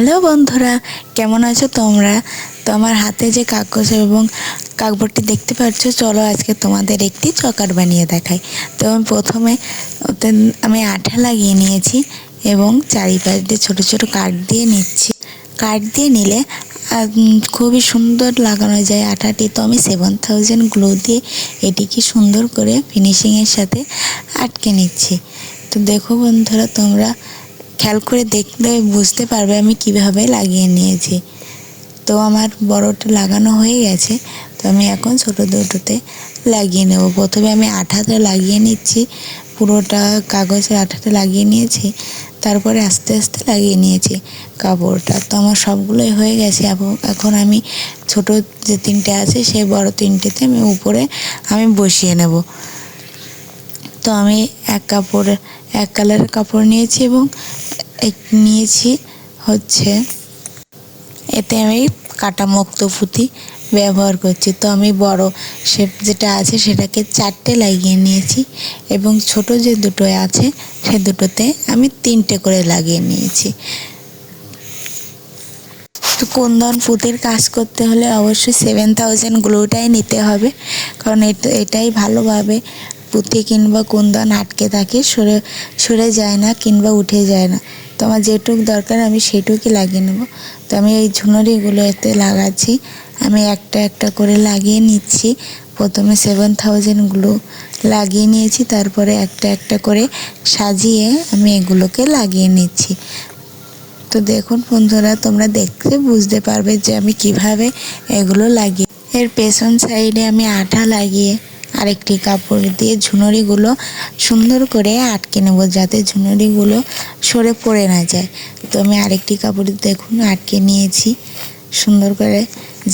Hello বন্ধুরা, কেমন আছো তোমরা? তো আমার হাতে যে কাগজ এবং কাকবোর্ডটি দেখতে পাচ্ছ, চলো আজকে তোমাদের একটি চকার বানিয়ে দেখাই। তো আমি প্রথমে ওতে আমি আঠা লাগিয়ে নিয়েছি এবং চারিপাশ দিয়ে ছোটো ছোটো কাঠ দিয়ে নিচ্ছি। কাঠ দিয়ে নিলে খুবই সুন্দর লাগানো যায় আঠাটি। তো আমি সেভেন থাউজেন্ড গ্লো দিয়ে এটিকে সুন্দর করে ফিনিশিংয়ের সাথে আটকে নিচ্ছি। তো দেখো বন্ধুরা, তোমরা খেয়াল করে দেখলে বুঝতে পারবে আমি কীভাবে লাগিয়ে নিয়েছি। তো আমার বড়টা লাগানো হয়ে গেছে, তো আমি এখন ছোটো দুটোতে লাগিয়ে নেব। প্রথমে আমি আঠাতে লাগিয়ে নিচ্ছি, পুরোটা কাগজের আঠাতে লাগিয়ে নিয়েছি, তারপরে আস্তে আস্তে লাগিয়ে নিয়েছি কাপড়টা। তো আমার সবগুলোই হয়ে গেছে এখন আমি ছোট যে তিনটে আছে, সেই বড় তিনটেতে আমি উপরে আমি বসিয়ে নেব। তো আমি এক কাপড়, এক কালারের কাপড় নিয়েছি এবং নিয়েছি হচ্ছে, এতে আমি কাটা মুক্ত পুঁতি ব্যবহার করছি। তো আমি বড় শেপ যেটা আছে সেটাকে চারটে লাগিয়ে নিয়েছি এবং ছোট যে দুটো আছে সে দুটোতে আমি তিনটে করে লাগিয়ে নিয়েছি। তো কুন্দন পুঁতির কাজ করতে হলে অবশ্যই সেভেন থাউজেন্ড গ্লুটাই নিতে হবে, কারণ এটা, এটাই ভালোভাবে পুঁতি কিংবা কুন্দন আটকে থাকে, সরে সরে যায় না কিংবা উঠে যায় না। তো আমার যেটুক দরকার, আমি সেটুকুই লাগিয়ে নেব। তো আমি এই ঝুনরিগুলো এতে লাগাচ্ছি। আমি একটা একটা করে লাগিয়ে নিচ্ছি। প্রথমে সেভেন থাউজেন্ডগুলো লাগিয়ে নিয়েছি, তারপরে একটা একটা করে সাজিয়ে আমি এগুলোকে লাগিয়ে নিচ্ছি। তো দেখুন বন্ধুরা, তোমরা দেখতে বুঝতে পারবে যে আমি কীভাবে এগুলো লাগিয়ে এর পেছন সাইডে আমি আঠা লাগিয়ে আরেকটি কাপড় দিয়ে ঝুনরিগুলো সুন্দর করে আটকে নেব যাতে ঝুনরিগুলো সরে পড়ে না যায়। তো আমি আরেকটি কাপড় দেখুন, আটকে নিয়েছি সুন্দর করে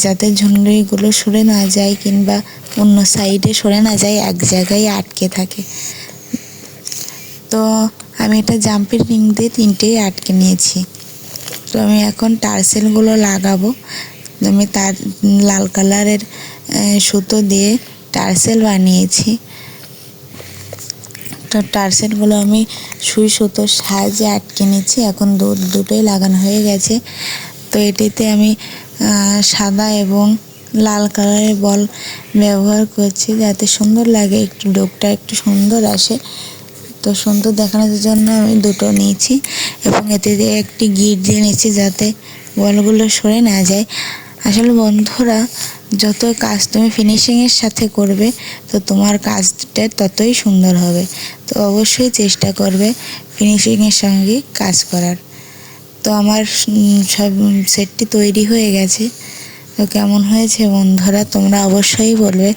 যাতে ঝুনরিগুলো সরে না যায় কিংবা অন্য সাইডে সরে না যায়, এক জায়গায় আটকে থাকে। তো আমি এটা জাম্পের রিং দিয়ে তিনটেই আটকে নিয়েছি। তো আমি এখন টার্সেলগুলো লাগাবো। আমি তার লাল কালারের সুতো দিয়ে টার্সেল বানিয়েছি। তো টার্সেলগুলো আমি সুই সুতোর সাহায্যে আটকে নিচ্ছি। এখন দু দুটোই লাগানো হয়ে গেছে। তো এটিতে আমি সাদা এবং লাল কালারের বল ব্যবহার করছি যাতে সুন্দর লাগে। একটু ডোকটা একটু সুন্দর আসে। তো সুন্দর দেখানোর জন্য আমি দুটো নিয়েছি এবং এতে দিয়ে একটি গিট দিয়ে নিচ্ছি যাতে বলগুলো সরে না যায়। আসলে বন্ধুরা যত কাজ তুমি ফিনিশিংয়ের সাথে করবে, তো তোমার কাজটা ততই সুন্দর হবে। তো অবশ্যই চেষ্টা করবে ফিনিশিংয়ের সঙ্গে কাজ করার। তো আমার সব সেটটি তৈরি হয়ে গেছে। তো কেমন হয়েছে বন্ধুরা, তোমরা অবশ্যই বলবে।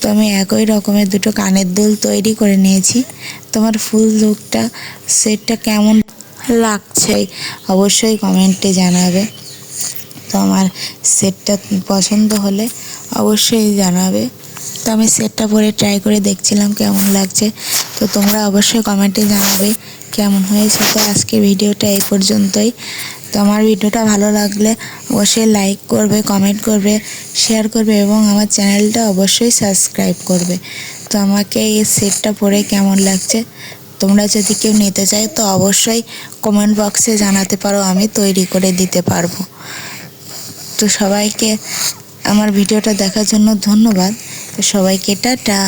তো আমি একই রকমের দুটো কানের দুল তৈরি করে নিয়েছি। তোমার ফুল লুকটা সেটটা কেমন লাগছে, অবশ্যই কমেন্টে জানাবে। তো আমার সেটটা পছন্দ হলে অবশ্যই জানাবে। তো আমি সেটটা পরে ট্রাই করে দেখছিলাম কেমন লাগছে। তো তোমরা অবশ্যই কমেন্টে জানাবে কেমন হয়েছে। তো আজকে ভিডিওটা এই পর্যন্তই। তো আমার ভিডিওটা ভালো লাগলে অবশ্যই লাইক করবে কমেন্ট করবে শেয়ার করবে এবং আমার চ্যানেলটা অবশ্যই সাবস্ক্রাইব করবে। তো আমাকে এই সেটটা পরে কেমন লাগছে? তোমরা যদি কেউ নিতে চাই তো অবশ্যই কমেন্ট বক্সে জানাতে পারো, আমি তৈরি করে দিতে পারব। তো সবাইকে আমার ভিডিওটা দেখার জন্য ধন্যবাদ। তো সবাইকে টাটা।